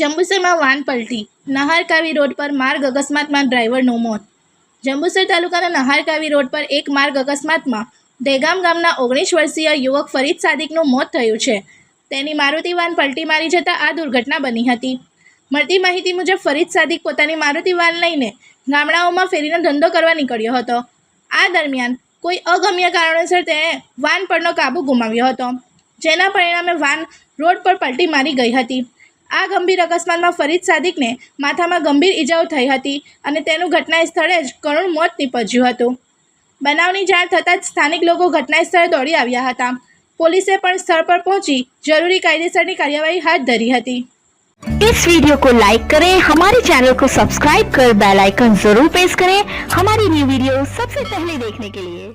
જંબુસરમાં van પલટી. નહારકાવી road પર માર્ગ અકસ્માતમાં ડ્રાઈવરનું મોત. જંબુસર તાલુકાના નહારકાવી રોડ પર એક માર્ગ અકસ્માતમાં દેગામ ગામના ઓગણીસ વર્ષીય યુવક ફરીદ સાદિકનું મોત થયું છે. તેની મારુતિ વાન પલટી મારી જતાં આ દુર્ઘટના બની હતી. મળતી માહિતી મુજબ ફરીદ સાદિક પોતાની મારુતિ વાન લઈને ગામડાઓમાં ફેરીનો ધંધો કરવા નીકળ્યો હતો. આ દરમિયાન કોઈ અગમ્ય કારણોસર તેણે વાન પરનો કાબુ ગુમાવ્યો હતો, જેના પરિણામે વાન રોડ પર પલટી મારી ગઈ હતી. આ ગંભીર અકસ્માતમાં ફરીદ સાદિકને માથામાં ગંભીર ઈજાઓ થઈ હતી અને તેનું ઘટના સ્થળે જ કરુણ મોત નીપજ્યું હતું બનાવની જાણ થતાં જ સ્થાનિક લોકો ઘટના સ્થળે દોડી આવ્યા હતા પોલીસે પણ સ્થળ પર પહોંચી જરૂરી કાયદેસરની કાર્યવાહી હાથ ધરી હતી इस वीडियो को लाइक करें हमारे चैनल को सब्सक्राइब कर बेल आइकन जरूर प्रेस करें हमारी न्यू वीडियो सबसे पहले देखने के लिए